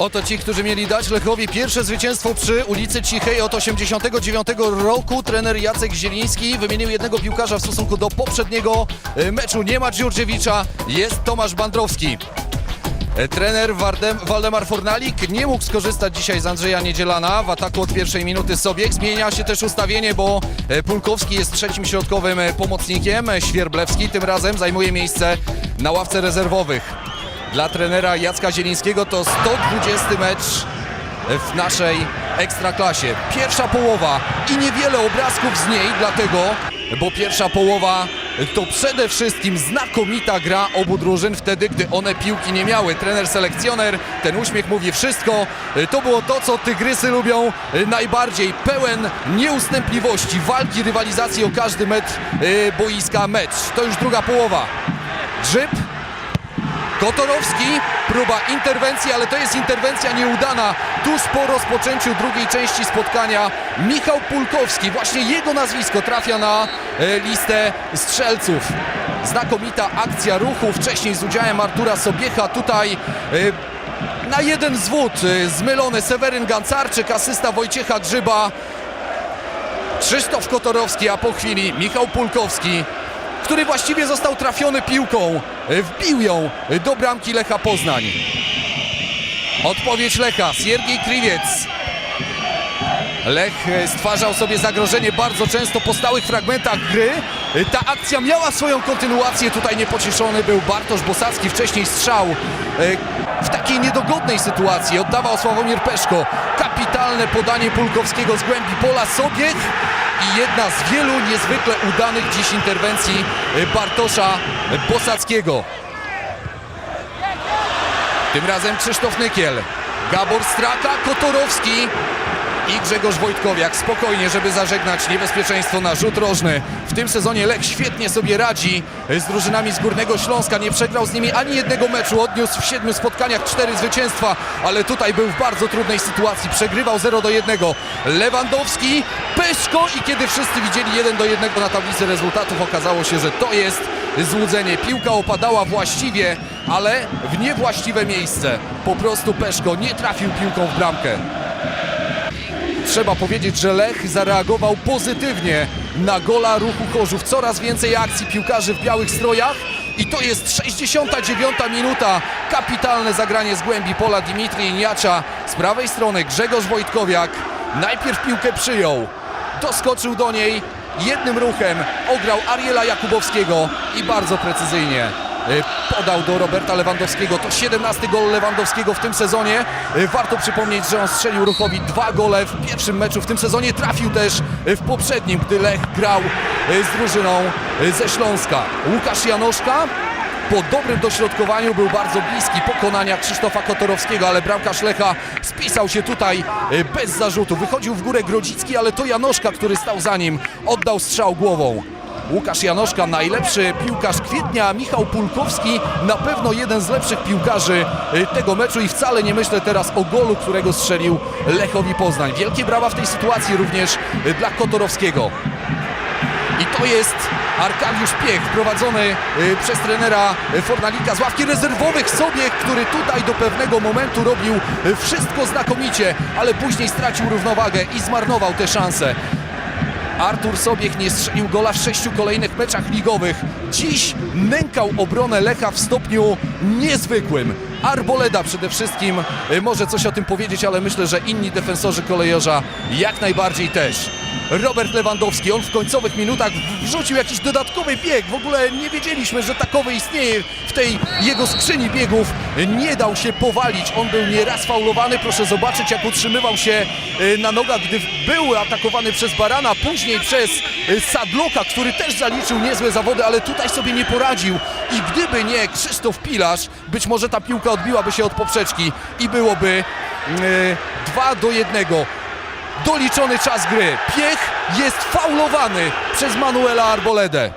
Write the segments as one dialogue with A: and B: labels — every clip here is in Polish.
A: Oto ci, którzy mieli dać Lechowi pierwsze zwycięstwo przy ulicy Cichej od 89 roku. Trener Jacek Zieliński wymienił jednego piłkarza w stosunku do poprzedniego e, meczu. Nie ma Dziurdziewicza, jest Tomasz Bandrowski. E, Trener Wardem, Waldemar Fornalik nie mógł skorzystać dzisiaj z Andrzeja Niedzielana w ataku od pierwszej minuty Sobiek. Zmienia się też ustawienie, bo e, Pulkowski jest trzecim środkowym pomocnikiem. Świerblewski tym razem zajmuje miejsce na ławce rezerwowych. Dla trenera Jacka Zielińskiego to 120 mecz w naszej ekstraklasie. Pierwsza połowa i niewiele obrazków z niej, dlatego, bo pierwsza połowa to przede wszystkim znakomita gra obu drużyn wtedy, gdy one piłki nie miały. Trener selekcjoner, ten uśmiech mówi wszystko. To było to, co tygrysy lubią najbardziej. Pełen nieustępliwości, walki, rywalizacji o każdy metr y, boiska mecz. To już druga połowa. Grzyb, Kotorowski, próba interwencji, ale to jest interwencja nieudana. Tuż po rozpoczęciu drugiej części spotkania Michał Pulkowski, właśnie jego nazwisko trafia na e, listę strzelców. Znakomita akcja ruchu, wcześniej z udziałem Artura Sobiecha, tutaj e, na jeden zwód e, zmylony Seweryn Gancarczyk, asysta Wojciecha Grzyba. Krzysztof Kotorowski, a po chwili Michał Pulkowski, który właściwie został trafiony piłką. E, Wbił ją do bramki Lecha Poznań. Odpowiedź Lecha, Siergiej Kriwiec. Lech e, stwarzał sobie zagrożenie bardzo często po stałych fragmentach gry. E, Ta akcja miała swoją kontynuację. Tutaj niepocieszony był Bartosz Bosacki. Wcześniej strzał takiej niedogodnej sytuacji. Oddawał Sławomir Peszko. Kapitalne podanie Pulkowskiego z głębi pola. Sobiech i jedna z wielu niezwykle udanych dziś interwencji e, Bartosza Bosackiego. Tym razem Krzysztof Nykiel. Gabor Straka, Kotorowski i Grzegorz Wojtkowiak. Spokojnie, żeby zażegnać niebezpieczeństwo na rzut rożny. W tym sezonie Lech świetnie sobie radzi z drużynami z Górnego Śląska. Nie przegrał z nimi ani jednego meczu. Odniósł w siedmiu spotkaniach cztery zwycięstwa, ale tutaj był w bardzo trudnej sytuacji. Przegrywał 0 do 1. Lewandowski, Peszko i kiedy wszyscy widzieli 1 do 1 na tablicy rezultatów, okazało się, że to jest złudzenie. Piłka opadała właściwie, ale w niewłaściwe miejsce. Po prostu Peszko nie trafił piłką w bramkę. Trzeba powiedzieć, że Lech zareagował pozytywnie na gola ruchu Chorzów. Coraz więcej akcji piłkarzy w białych strojach. I to jest 69 minuta. Kapitalne zagranie z głębi pola Dimitri Iniacza. Z prawej strony Grzegorz Wojtkowiak. Najpierw piłkę przyjął. Doskoczył do niej. Jednym ruchem ograł Ariela Jakubowskiego i bardzo precyzyjnie podał do Roberta Lewandowskiego. To 17 gol Lewandowskiego w tym sezonie. Y, Warto przypomnieć, że on strzelił ruchowi dwa gole w pierwszym meczu w tym sezonie. Trafił też y, w poprzednim, gdy Lech grał z drużyną ze Śląska. Łukasz Janoszka po dobrym dośrodkowaniu był bardzo bliski pokonania Krzysztofa Kotorowskiego, ale bramkarz Lecha spisał się tutaj bez zarzutu. Wychodził w górę Grodzicki, ale to Janoszka, który stał za nim, oddał strzał głową. Łukasz Janoszka, najlepszy piłkarz kwietnia, Michał Pulkowski, na pewno jeden z lepszych piłkarzy y, tego meczu i wcale nie myślę teraz o golu, którego strzelił Lechowi Poznań. Wielkie brawa w tej sytuacji również y, dla Kotorowskiego. I to jest Arkadiusz Piech, prowadzony y, przez trenera Fornalika z ławki rezerwowych sobie, który tutaj do pewnego momentu robił wszystko znakomicie, ale później stracił równowagę i zmarnował tę szansę. Artur Sobiech nie strzelił gola w sześciu kolejnych meczach ligowych. Dziś nękał obronę Lecha w stopniu niezwykłym. Arboleda przede wszystkim y, może coś o tym powiedzieć, ale myślę, że inni defensorzy kolejorza jak najbardziej też. Robert Lewandowski, on w końcowych minutach wrzucił jakiś dodatkowy bieg. W ogóle nie wiedzieliśmy, że takowy istnieje w tej jego skrzyni biegów. Nie dał się powalić. On był nieraz faulowany. Proszę zobaczyć, jak utrzymywał się y, na nogach, gdy był atakowany przez Barana, później przez y, Sadloka, który też zaliczył niezłe zawody, ale tutaj sobie nie poradził. I gdyby nie Krzysztof Pilarz, być może ta piłka odbiłaby się od poprzeczki i byłoby 2 do 1. Doliczony czas gry. Piech jest faulowany przez Manuela Arboledę.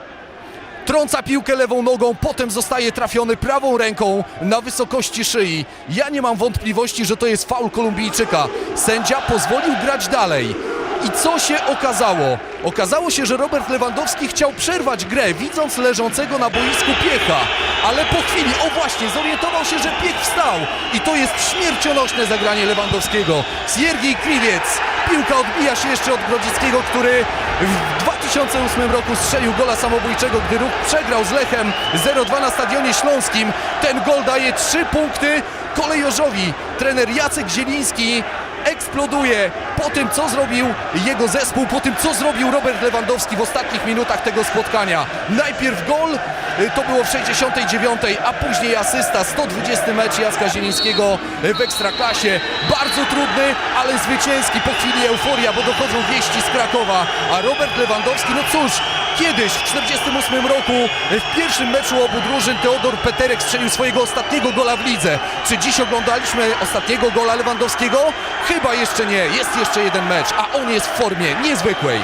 A: Trąca piłkę lewą nogą, potem zostaje trafiony prawą ręką na wysokości szyi. Ja nie mam wątpliwości, że to jest faul Kolumbijczyka. Sędzia pozwolił grać dalej. I co się okazało? Okazało się, że Robert Lewandowski chciał przerwać grę, widząc leżącego na boisku Piecha. Ale po chwili, o właśnie, zorientował się, że Piech wstał. I to jest śmiercionośne zagranie Lewandowskiego. Siergiej Kriwiec. Piłka odbija się jeszcze od Grodzickiego, który w 2008 roku strzelił gola samobójczego, gdy ruch przegrał z Lechem 0-2 na Stadionie Śląskim. Ten gol daje 3 punkty kolejorzowi. Trener Jacek Zieliński eksploduje po tym, co zrobił jego zespół, po tym, co zrobił Robert Lewandowski w ostatnich minutach tego spotkania. Najpierw gol, y, to było w 69, a później asysta, 120 mecz Jacka Zielińskiego w Ekstraklasie. Bardzo trudny, ale zwycięski. Po chwili euforia, bo dochodzą wieści z Krakowa, a Robert Lewandowski, no cóż, kiedyś w 48 roku w pierwszym meczu obu drużyn Teodor Peterek strzelił swojego ostatniego gola w lidze. Czy dziś oglądaliśmy ostatniego gola Lewandowskiego? Chyba jeszcze nie. Jest jeszcze jeden mecz, a on jest w formie niezwykłej.